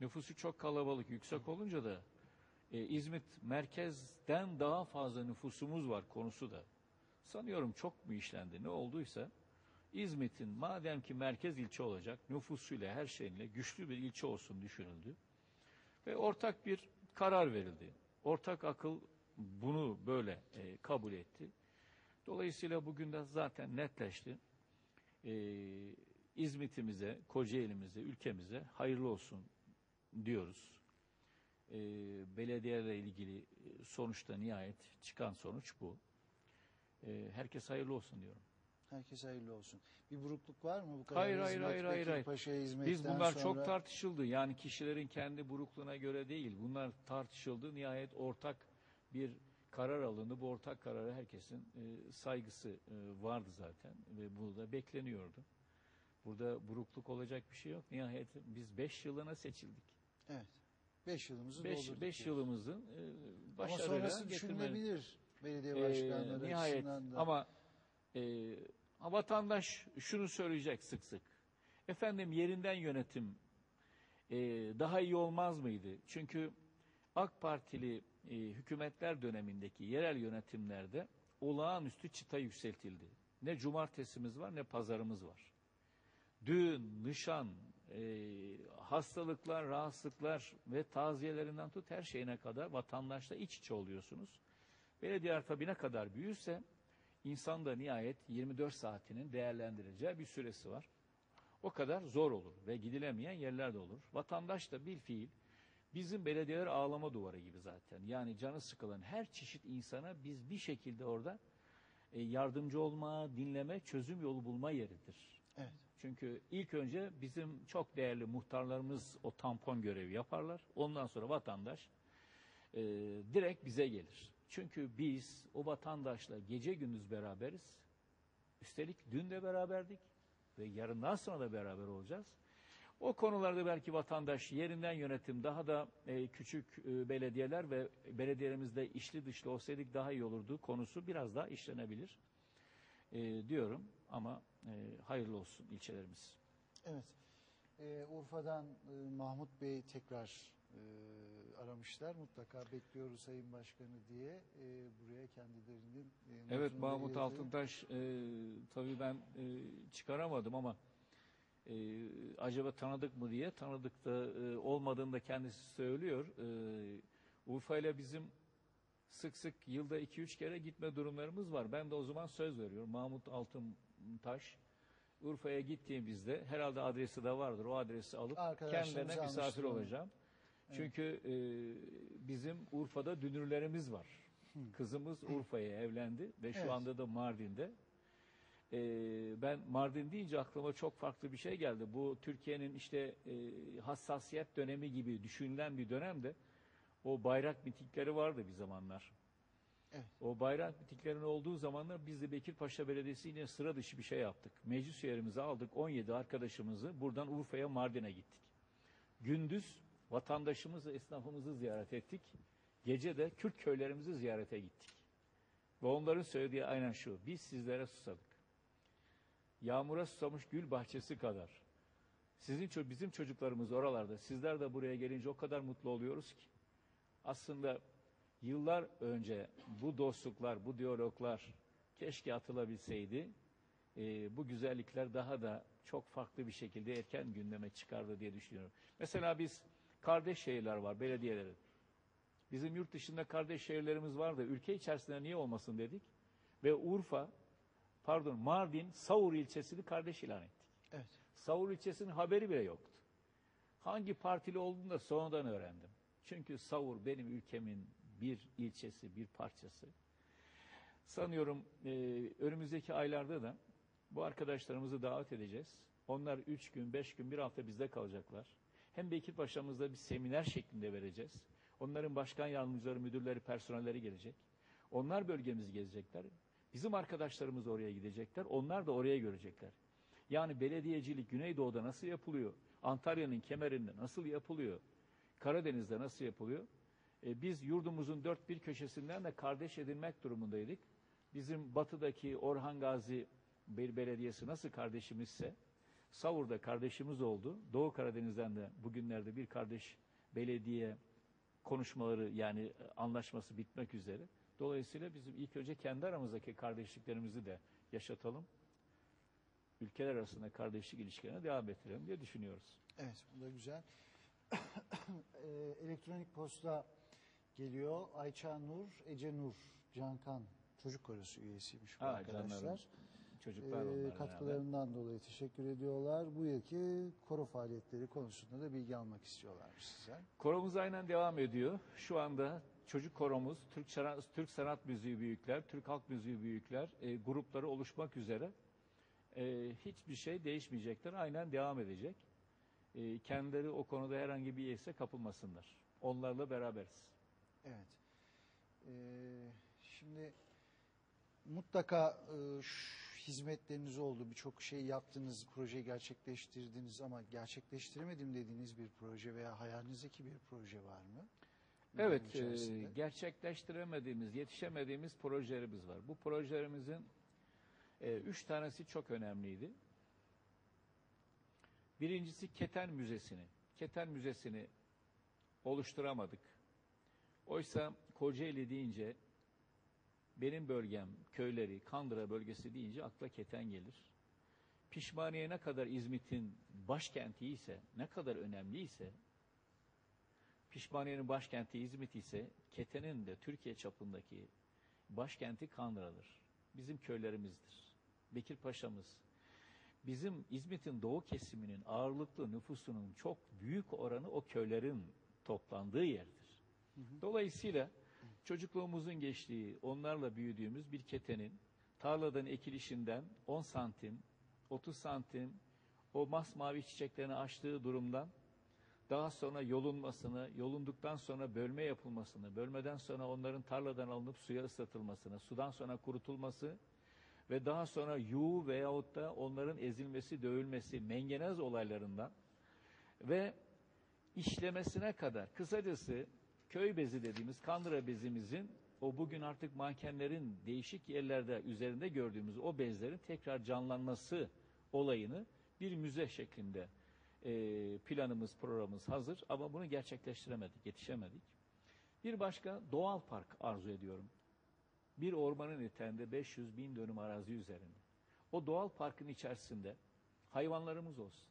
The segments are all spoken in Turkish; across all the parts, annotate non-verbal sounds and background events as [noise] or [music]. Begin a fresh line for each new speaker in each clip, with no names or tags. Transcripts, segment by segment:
Nüfusu çok kalabalık, yüksek olunca da e, İzmit merkezden daha fazla nüfusumuz var konusu da. Sanıyorum çok mu işlendi ne olduysa İzmit'in madem ki merkez ilçe olacak nüfusuyla her şeyinle güçlü bir ilçe olsun düşünüldü. Ve ortak bir karar verildi. Ortak akıl bunu böyle e, kabul etti. Dolayısıyla bugün de zaten netleşti. E, İzmit'imize, Kocaeli'mize, ülkemize hayırlı olsun diyoruz. E, belediyelerle ilgili e, sonuçta nihayet çıkan sonuç bu. E, herkes hayırlı olsun diyorum.
Herkes hayırlı olsun. Bir burukluk var mı bu kadar?
Hayır, hayır, hayır, hayır, hayır. Biz bunlar
sonra...
çok tartışıldı. Yani kişilerin kendi burukluğuna göre değil. Bunlar tartışıldı. Nihayet ortak bir karar alındı. Bu ortak karara herkesin e, saygısı e, vardı zaten ve bu da bekleniyordu. Burada burukluk olacak bir şey yok. Nihayet biz 5 yılına seçildik.
Evet. Beş yılımızı
5
doldurduk.
5
diyoruz.
yılımızın e,
Ama
başarıyla
sonrası
getirmeli.
düşünülebilir belediye
Ee,
başkanları
nihayet
açısından da.
ama e, vatandaş şunu söyleyecek sık sık. Efendim yerinden yönetim e, daha iyi olmaz mıydı? Çünkü AK Partili e, hükümetler dönemindeki yerel yönetimlerde olağanüstü çıta yükseltildi. Ne cumartesimiz var ne pazarımız var. Düğün, nişan, e, hastalıklar, rahatsızlıklar ve taziyelerinden tut her şeyine kadar vatandaşla iç içe oluyorsunuz. Belediye tabii ne kadar büyürse insan da nihayet 24 saatinin değerlendirileceği bir süresi var. O kadar zor olur ve gidilemeyen yerler de olur. Vatandaş da bil fiil bizim belediyeler ağlama duvarı gibi zaten. Yani canı sıkılan her çeşit insana biz bir şekilde orada e, yardımcı olma, dinleme, çözüm yolu bulma yeridir.
Evet.
Çünkü ilk önce bizim çok değerli muhtarlarımız o tampon görevi yaparlar. Ondan sonra vatandaş e, direkt bize gelir. Çünkü biz o vatandaşla gece gündüz beraberiz. Üstelik dün de beraberdik ve yarından sonra da beraber olacağız. O konularda belki vatandaş yerinden yönetim daha da e, küçük e, belediyeler ve belediyelerimizde içli dışlı olsaydık daha iyi olurdu konusu biraz daha işlenebilir e, diyorum ama e, hayırlı olsun ilçelerimiz.
Evet. Ee, Urfa'dan e, Mahmut Bey tekrar e, aramışlar. Mutlaka bekliyoruz Sayın Başkanı diye e, buraya kendilerinin e,
Evet
notunu
Mahmut
belirtti.
Altıntaş e, tabii ben e, çıkaramadım ama e, acaba tanıdık mı diye tanıdık da e, olmadığını da kendisi söylüyor. E, Urfa ile bizim sık sık yılda 2-3 kere gitme durumlarımız var. Ben de o zaman söz veriyorum. Mahmut Altıntaş Urfa'ya gittiğimizde herhalde adresi de vardır. O adresi alıp kendilerine misafir olacağım. Çünkü e, bizim Urfa'da dünürlerimiz var. Kızımız Urfa'ya evlendi ve şu
Evet.
anda da Mardin'de. E, ben Mardin deyince aklıma çok farklı bir şey geldi. Bu Türkiye'nin işte e, hassasiyet dönemi gibi düşünülen bir dönemde o bayrak mitikleri vardı bir zamanlar.
Evet.
O bayrak mitiklerin olduğu zamanlar biz de Bekirpaşa Belediyesi yine sıra dışı bir şey yaptık. Meclis üyelerimizi aldık 17 arkadaşımızı buradan Urfa'ya Mardin'e gittik. Gündüz vatandaşımızı, esnafımızı ziyaret ettik. Gece de Kürt köylerimizi ziyarete gittik. Ve onların söylediği aynen şu. Biz sizlere susadık. Yağmura susamış gül bahçesi kadar. Sizin bizim çocuklarımız oralarda. Sizler de buraya gelince o kadar mutlu oluyoruz ki. Aslında yıllar önce bu dostluklar, bu diyaloglar keşke atılabilseydi. Ee, bu güzellikler daha da çok farklı bir şekilde erken gündeme çıkardı diye düşünüyorum. Mesela biz kardeş şehirler var belediyelerin. Bizim yurt dışında kardeş şehirlerimiz var da ülke içerisinde niye olmasın dedik. Ve Urfa, pardon Mardin, Savur ilçesini kardeş ilan ettik.
Evet.
Savur ilçesinin haberi bile yoktu. Hangi partili olduğunu da sonradan öğrendim. Çünkü Savur benim ülkemin bir ilçesi, bir parçası. Sanıyorum e, önümüzdeki aylarda da bu arkadaşlarımızı davet edeceğiz. Onlar üç gün, beş gün, bir hafta bizde kalacaklar. Hem Bekir Paşa'mızda bir seminer şeklinde vereceğiz. Onların başkan yardımcıları, müdürleri, personelleri gelecek. Onlar bölgemizi gezecekler. Bizim arkadaşlarımız oraya gidecekler. Onlar da oraya görecekler. Yani belediyecilik Güneydoğu'da nasıl yapılıyor? Antalya'nın kemerinde nasıl yapılıyor? Karadeniz'de nasıl yapılıyor? E, biz yurdumuzun dört bir köşesinden de kardeş edinmek durumundaydık. Bizim batıdaki Orhan Gazi Bel- Belediyesi nasıl kardeşimizse Savur'da kardeşimiz oldu. Doğu Karadeniz'den de bugünlerde bir kardeş belediye konuşmaları yani e, anlaşması bitmek üzere. Dolayısıyla bizim ilk önce kendi aramızdaki kardeşliklerimizi de yaşatalım. Ülkeler arasında kardeşlik ilişkilerine devam ettirelim diye düşünüyoruz.
Evet, bu da güzel. [coughs] Ee, elektronik posta geliyor. Ayça Nur, Ece Nur, Cankan çocuk korosu üyesiymiş bu
Ha,
arkadaşlar.
canlarım, Çocuklar
Ee,
onlar
katkılarından dolayı teşekkür ediyorlar. Bu yılki koro faaliyetleri konusunda da bilgi almak istiyorlarmış sizden.
Koromuz aynen devam ediyor. Şu anda çocuk koromuz, Türk sanat, Türk sanat müziği büyükler, Türk halk müziği büyükler e, grupları oluşmak üzere. E, hiçbir şey değişmeyecektir. Aynen devam edecek. E, kendileri o konuda herhangi bir yese kapılmasınlar. Onlarla beraberiz.
Evet. Ee, şimdi mutlaka e, hizmetleriniz oldu. Birçok şey yaptınız, projeyi gerçekleştirdiniz ama gerçekleştiremedim dediğiniz bir proje veya hayalinizdeki bir proje var mı?
Evet, e, gerçekleştiremediğimiz, yetişemediğimiz projelerimiz var. Bu projelerimizin e, üç tanesi çok önemliydi. Birincisi Keten Müzesi'ni. Keten Müzesi'ni oluşturamadık. Oysa Kocaeli deyince benim bölgem, köyleri, Kandıra bölgesi deyince akla keten gelir. Pişmaniye ne kadar İzmit'in başkenti ise, ne kadar önemliyse, Pişmaniye'nin başkenti İzmit ise Keten'in de Türkiye çapındaki başkenti Kandıra'dır. Bizim köylerimizdir. Bekir Paşa'mız. Bizim İzmit'in doğu kesiminin ağırlıklı nüfusunun çok büyük oranı o köylerin toplandığı yerdir. Dolayısıyla çocukluğumuzun geçtiği, onlarla büyüdüğümüz bir ketenin tarladan ekilişinden 10 santim, 30 santim o masmavi çiçeklerini açtığı durumdan daha sonra yolunmasını, yolunduktan sonra bölme yapılmasını, bölmeden sonra onların tarladan alınıp suya ıslatılmasını, sudan sonra kurutulması ve daha sonra yuğu veyahut da onların ezilmesi, dövülmesi, mengenez olaylarından ve işlemesine kadar kısacası köy bezi dediğimiz kandıra bezimizin o bugün artık mankenlerin değişik yerlerde üzerinde gördüğümüz o bezlerin tekrar canlanması olayını bir müze şeklinde e, planımız, programımız hazır ama bunu gerçekleştiremedik, yetişemedik. Bir başka doğal park arzu ediyorum. Bir ormanın eteğinde 500 bin dönüm arazi üzerinde. O doğal parkın içerisinde hayvanlarımız olsun.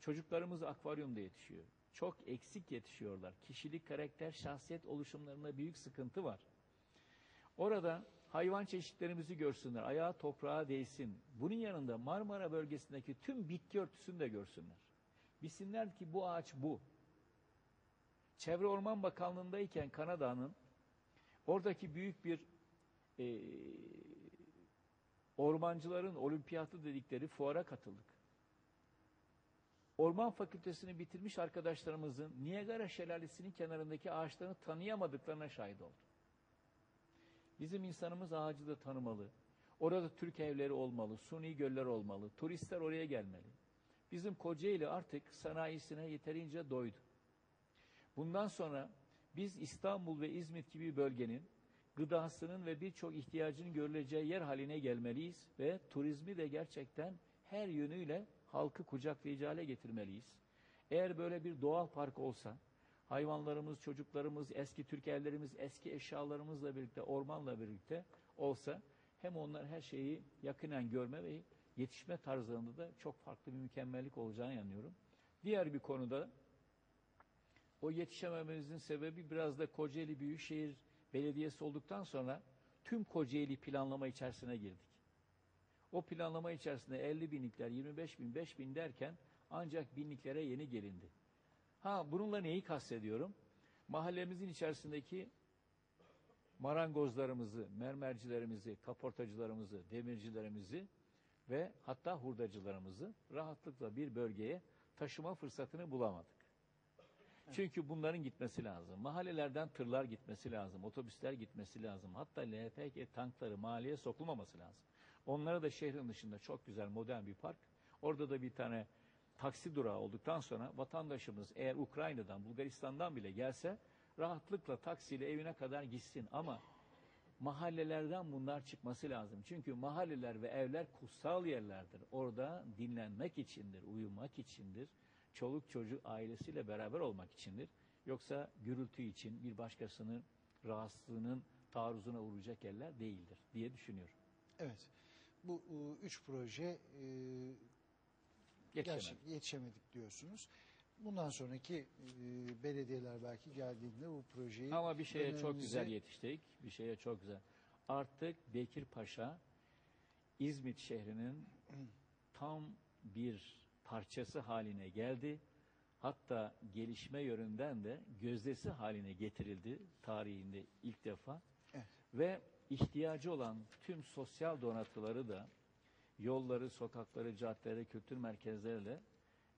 Çocuklarımız akvaryumda yetişiyor. Çok eksik yetişiyorlar. Kişilik, karakter, şahsiyet oluşumlarında büyük sıkıntı var. Orada hayvan çeşitlerimizi görsünler, ayağı toprağa değsin. Bunun yanında Marmara bölgesindeki tüm bitki örtüsünü de görsünler. Bilsinler ki bu ağaç bu. Çevre Orman Bakanlığı'ndayken Kanada'nın oradaki büyük bir e, ormancıların olimpiyatı dedikleri fuara katıldık. Orman fakültesini bitirmiş arkadaşlarımızın Niagara Şelalesi'nin kenarındaki ağaçlarını tanıyamadıklarına şahit oldum. Bizim insanımız ağacı da tanımalı. Orada Türk evleri olmalı, suni göller olmalı, turistler oraya gelmeli. Bizim Kocaeli artık sanayisine yeterince doydu. Bundan sonra biz İstanbul ve İzmit gibi bölgenin gıdasının ve birçok ihtiyacının görüleceği yer haline gelmeliyiz ve turizmi de gerçekten her yönüyle halkı kucaklayıcı hale getirmeliyiz. Eğer böyle bir doğal park olsa, hayvanlarımız, çocuklarımız, eski Türk evlerimiz, eski eşyalarımızla birlikte, ormanla birlikte olsa hem onlar her şeyi yakinen görme ve yetişme tarzlarında da çok farklı bir mükemmellik olacağını inanıyorum. Diğer bir konuda o yetişemememizin sebebi biraz da Kocaeli Büyükşehir Belediyesi olduktan sonra tüm Kocaeli planlama içerisine girdik. O planlama içerisinde 50 binlikler, 25 bin, 5 bin derken ancak binliklere yeni gelindi. Ha bununla neyi kastediyorum? Mahallemizin içerisindeki marangozlarımızı, mermercilerimizi, kaportacılarımızı, demircilerimizi ve hatta hurdacılarımızı rahatlıkla bir bölgeye taşıma fırsatını bulamadık. Çünkü bunların gitmesi lazım. Mahallelerden tırlar gitmesi lazım, otobüsler gitmesi lazım. Hatta LPG tankları mahalleye sokulmaması lazım. Onlara da şehrin dışında çok güzel modern bir park. Orada da bir tane taksi durağı olduktan sonra vatandaşımız eğer Ukrayna'dan, Bulgaristan'dan bile gelse rahatlıkla taksiyle evine kadar gitsin. Ama mahallelerden bunlar çıkması lazım. Çünkü mahalleler ve evler kutsal yerlerdir. Orada dinlenmek içindir, uyumak içindir, çoluk çocuk ailesiyle beraber olmak içindir. Yoksa gürültü için bir başkasının rahatsızlığının taarruzuna uğrayacak yerler değildir diye düşünüyorum.
Evet. Bu e, üç proje e, gerçek yetişemedik diyorsunuz. Bundan sonraki e, belediyeler belki geldiğinde bu projeyi
Ama bir şeye çok güzel yetiştik. Bir şeye çok güzel. Artık Bekir Paşa İzmit şehrinin [clears throat] tam bir parçası haline geldi. Hatta gelişme yönünden de gözdesi haline getirildi tarihinde ilk defa.
Evet.
Ve ihtiyacı olan tüm sosyal donatıları da yolları, sokakları, caddeleri, kültür merkezleriyle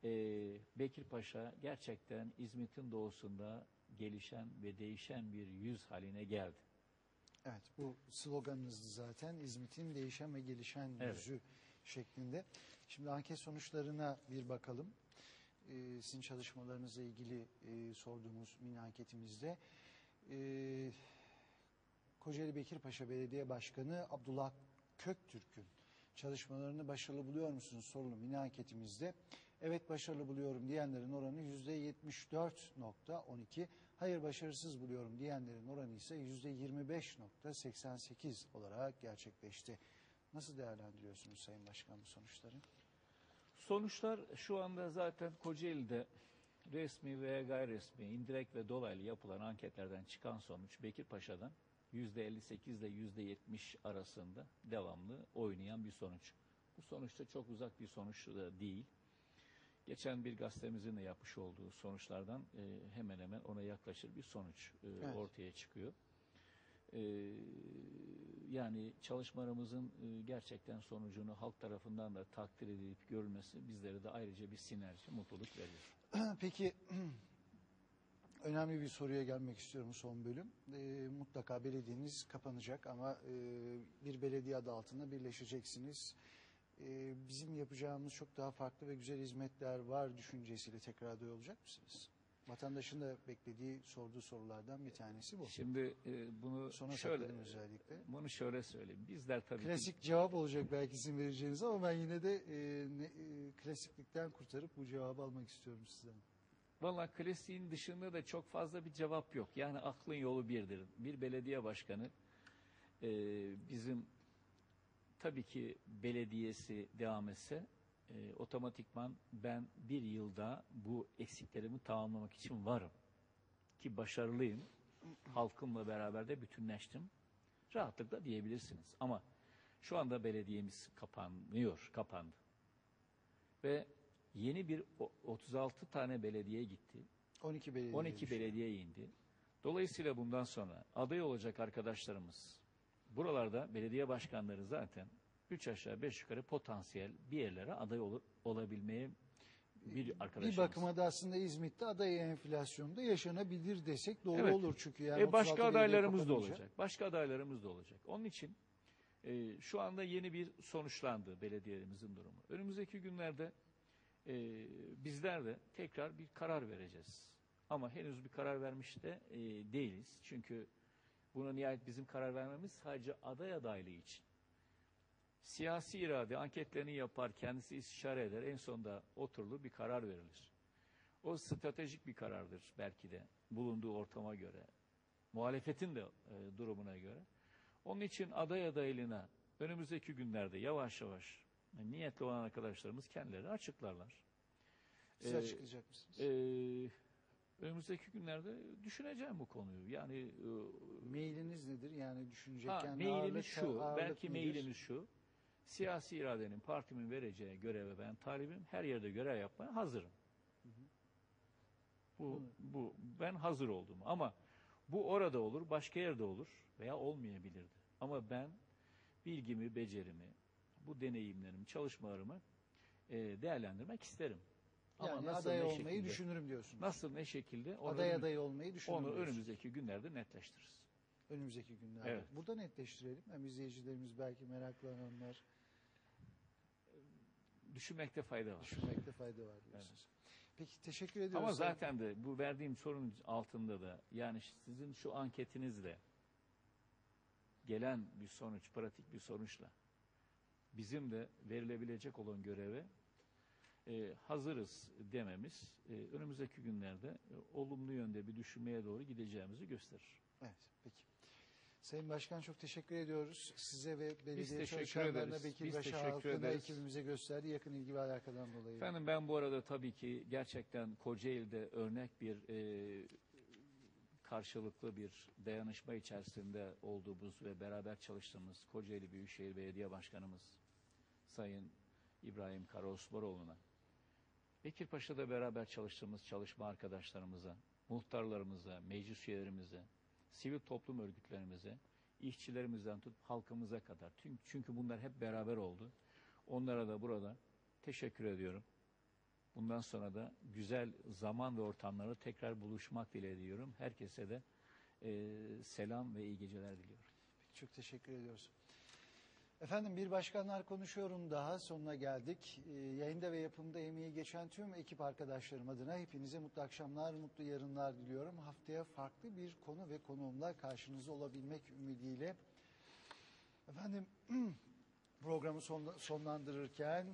eee Bekir Paşa gerçekten İzmit'in doğusunda gelişen ve değişen bir yüz haline geldi.
Evet bu sloganınızdı zaten İzmit'in değişen ve gelişen
Evet.
yüzü şeklinde. Şimdi anket sonuçlarına bir bakalım. Ee, sizin çalışmalarınızla ilgili e, sorduğumuz mini anketimizde e, Kocaeli Bekirpaşa Belediye Başkanı Abdullah Köktürk'ün çalışmalarını başarılı buluyor musunuz sorulu mini anketimizde. Evet başarılı buluyorum diyenlerin oranı %74.12. Hayır başarısız buluyorum diyenlerin oranı ise %25.88 olarak gerçekleşti. Nasıl değerlendiriyorsunuz Sayın Başkan bu sonuçları?
Sonuçlar şu anda zaten Kocaeli'de resmi veya gayri resmi, indirekt ve dolaylı yapılan anketlerden çıkan sonuç Bekir Paşa'dan %58 ile %70 arasında devamlı oynayan bir sonuç. Bu sonuçta çok uzak bir sonuç da değil. Geçen bir gazetemizin de yapmış olduğu sonuçlardan e, hemen hemen ona yaklaşır bir sonuç e,
Evet.
ortaya çıkıyor. E, yani çalışmalarımızın e, gerçekten sonucunu halk tarafından da takdir edilip görülmesi bizlere de ayrıca bir sinerji, mutluluk veriyor. [clears throat]
Peki önemli bir soruya gelmek istiyorum son bölüm. Ee, mutlaka belediyeniz kapanacak ama e, bir belediye adı altında birleşeceksiniz. Ee, bizim yapacağımız çok daha farklı ve güzel hizmetler var düşüncesiyle tekrar aday olacak mısınız? Vatandaşın da beklediği, sorduğu sorulardan bir tanesi bu.
Şimdi e, bunu
Sona
şöyle
özellikle.
bunu şöyle söyleyeyim. Bizler tabii ki
Klasik cevap olacak belki sizin vereceğiniz ama ben yine de e, ne- e, klasiklikten kurtarıp bu cevabı almak istiyorum sizden.
Valla klasiğin dışında da çok fazla bir cevap yok. Yani aklın yolu birdir. Bir belediye başkanı e, bizim tabii ki belediyesi devam etse e, otomatikman ben bir yılda bu eksiklerimi tamamlamak için varım. Ki başarılıyım. Halkımla beraber de bütünleştim. Rahatlıkla diyebilirsiniz. Ama şu anda belediyemiz kapanmıyor, kapandı. Ve yeni bir o- 36 tane belediye gitti.
12 belediye.
12 belediye indi. Dolayısıyla bundan sonra aday olacak arkadaşlarımız buralarda belediye başkanları zaten 3 aşağı 5 yukarı potansiyel bir yerlere aday olur, olabilmeye bir arkadaşımız.
Bir bakıma da aslında İzmit'te aday enflasyonda yaşanabilir desek doğru
Evet.
olur çünkü yani
E başka
36 belediye
adaylarımız da olacak. Başka adaylarımız da olacak. Onun için e, şu anda yeni bir sonuçlandı belediyelerimizin durumu. Önümüzdeki günlerde e, bizler de tekrar bir karar vereceğiz. Ama henüz bir karar vermiş de e, değiliz. Çünkü buna nihayet bizim karar vermemiz sadece aday adaylığı için. Siyasi irade anketlerini yapar, kendisi istişare eder. En sonunda oturulur bir karar verilir. O stratejik bir karardır belki de bulunduğu ortama göre, muhalefetin de e, durumuna göre. Onun için aday adaylığına önümüzdeki günlerde yavaş yavaş niyetli olan arkadaşlarımız kendileri açıklarlar.
Siz
Ee,
açıklayacak mısınız?
E, önümüzdeki günlerde düşüneceğim bu konuyu. Yani e,
Mailiniz nedir? Yani düşünecek
Ha, mailimiz
ağırlık-
şu,
ağırlık
belki
nedir?
mailimiz şu. Siyasi iradenin partimin vereceği göreve ben talibim. Her yerde görev yapmaya hazırım. Bu, bu ben hazır oldum. Ama bu orada olur, başka yerde olur veya olmayabilirdi. Ama ben bilgimi, becerimi, bu deneyimlerimi, çalışmalarımı e, değerlendirmek isterim.
Yani
nasıl,
aday olmayı
şekilde-
düşünürüm diyorsunuz.
Nasıl, ne şekilde onu,
aday aday olmayı düşünürüm
onu
diyorsunuz.
önümüzdeki günlerde netleştiririz.
Önümüzdeki günlerde.
Evet.
Burada netleştirelim. Hem izleyicilerimiz belki meraklananlar
Düşünmekte fayda var.
düşünmekte fayda var diyorsunuz. Peki teşekkür ediyoruz.
Ama zaten de bu verdiğim sorunun altında da yani sizin şu anketinizle gelen bir sonuç, pratik bir sonuçla bizim de verilebilecek olan göreve e, hazırız dememiz e, önümüzdeki günlerde e, olumlu yönde bir düşünmeye doğru gideceğimizi gösterir.
Evet, peki. Sayın Başkan çok teşekkür ediyoruz. Size ve belediye
teşekkür
çalışanlarına,
ederiz.
Bekir
Biz
Başa
teşekkür
halkına,
ederiz.
ekibimize gösterdiği yakın ilgi ve alakadan dolayı.
Efendim ben bu arada tabii ki gerçekten Kocaeli'de örnek bir e, karşılıklı bir dayanışma içerisinde olduğumuz ve beraber çalıştığımız Kocaeli Büyükşehir Belediye Başkanımız Sayın İbrahim Karaosmanoğlu'na, Bekirpaşa'da beraber çalıştığımız çalışma arkadaşlarımıza, muhtarlarımıza, meclis üyelerimize, sivil toplum örgütlerimize, işçilerimizden tut halkımıza kadar. Çünkü bunlar hep beraber oldu. Onlara da burada teşekkür ediyorum. Bundan sonra da güzel zaman ve ortamlarda tekrar buluşmak dileğiyorum. Herkese de e, selam ve iyi geceler diliyorum.
Çok teşekkür ediyoruz. Efendim bir başkanlar konuşuyorum daha sonuna geldik. Ee, yayında ve yapımda emeği geçen tüm ekip arkadaşlarım adına hepinize mutlu akşamlar, mutlu yarınlar diliyorum. Haftaya farklı bir konu ve konuğumla karşınızda olabilmek ümidiyle. Efendim [clears throat] programı son- sonlandırırken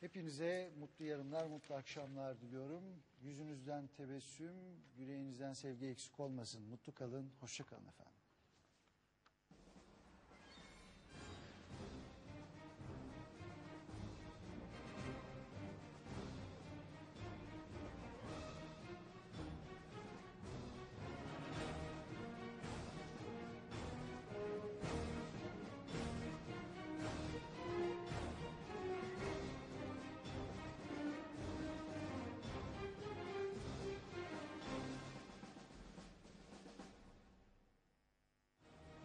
hepinize mutlu yarınlar, mutlu akşamlar diliyorum. Yüzünüzden tebessüm, yüreğinizden sevgi eksik olmasın. Mutlu kalın, hoşça kalın efendim.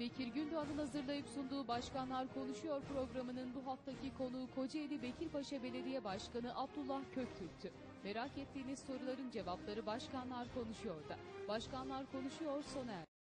Bekir Gündoğan'ın hazırlayıp sunduğu Başkanlar Konuşuyor programının bu haftaki konuğu Kocaeli Bekirpaşa Belediye Başkanı Abdullah Köktürk'tü. Merak ettiğiniz soruların cevapları Başkanlar Konuşuyor'da. Başkanlar Konuşuyor sona erdi.